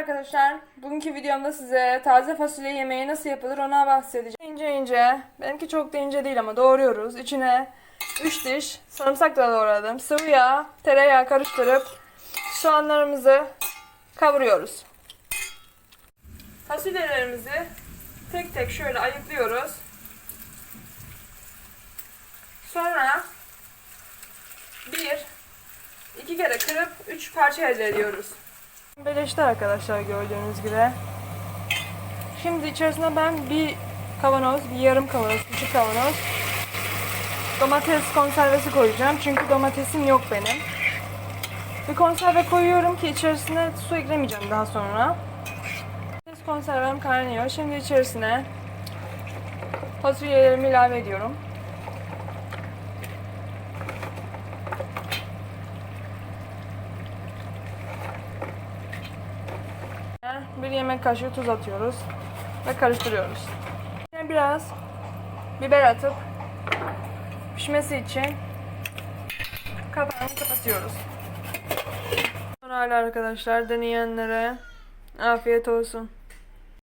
arkadaşlar. Bugünkü videomda size taze fasulye yemeği nasıl yapılır ona bahsedeceğim. İnce ince, benimki çok da ince değil ama doğruyoruz. İçine 3 diş sarımsak da doğradım. Sıvı yağ, tereyağı karıştırıp soğanlarımızı kavuruyoruz. Fasulyelerimizi tek tek şöyle ayıklıyoruz. Sonra bir, iki kere kırıp üç parça elde ediyoruz. Beleşti arkadaşlar gördüğünüz gibi. Şimdi içerisine ben bir kavanoz, bir yarım kavanoz, küçük kavanoz domates konservesi koyacağım. Çünkü domatesim yok benim. Bir konserve koyuyorum ki içerisine su eklemeyeceğim daha sonra. Domates konservem kaynıyor. Şimdi içerisine fasulyelerimi ilave ediyorum. Bir yemek kaşığı tuz atıyoruz ve karıştırıyoruz. Yine biraz biber atıp pişmesi için kapağını kapatıyoruz. Sonra arkadaşlar deneyenlere afiyet olsun.